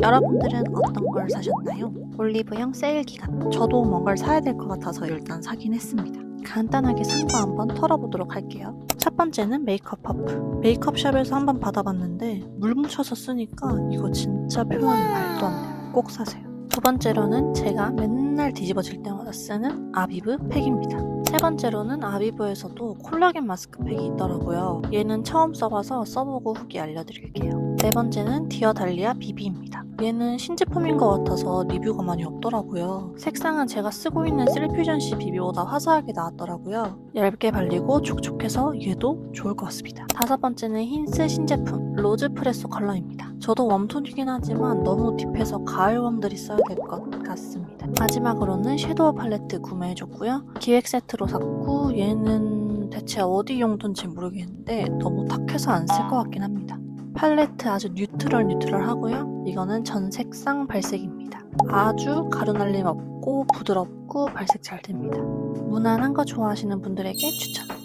여러분들은 어떤 걸 사셨나요? 올리브영 세일 기간. 저도 뭔가를 사야 될 것 같아서 일단 사긴 했습니다. 간단하게 산 거 한번 털어보도록 할게요. 첫 번째는 메이크업 퍼프. 메이크업샵에서 한번 받아봤는데 물 묻혀서 쓰니까 이거 진짜 표현이 말도 안 돼요. 꼭 사세요. 두 번째로는 제가 맨날 뒤집어질 때마다 쓰는 아비브 팩입니다. 세 번째로는 아비브에서도 콜라겐 마스크팩이 있더라고요. 얘는 처음 써봐서 써보고 후기 알려드릴게요. 네 번째는 디어 달리아 비비입니다. 얘는 신제품인 것 같아서 리뷰가 많이 없더라고요. 색상은 제가 쓰고 있는 슬퓨전시 비비보다 화사하게 나왔더라고요. 얇게 발리고 촉촉해서 얘도 좋을 것 같습니다. 다섯 번째는 힌스 신제품 로즈 프레소 컬러입니다. 저도 웜톤이긴 하지만 너무 딥해서 가을 웜들이 써야 될 것 같습니다. 마지막으로는 섀도우 팔레트 구매해줬고요. 기획 세트로 샀고 얘는 대체 어디 용도인지 모르겠는데 너무 탁해서 안 쓸 것 같긴 합니다. 팔레트 아주 뉴트럴 뉴트럴 하고요. 이거는 전 색상 발색입니다. 아주 가루날림 없고 부드럽고 발색 잘 됩니다. 무난한 거 좋아하시는 분들에게 추천.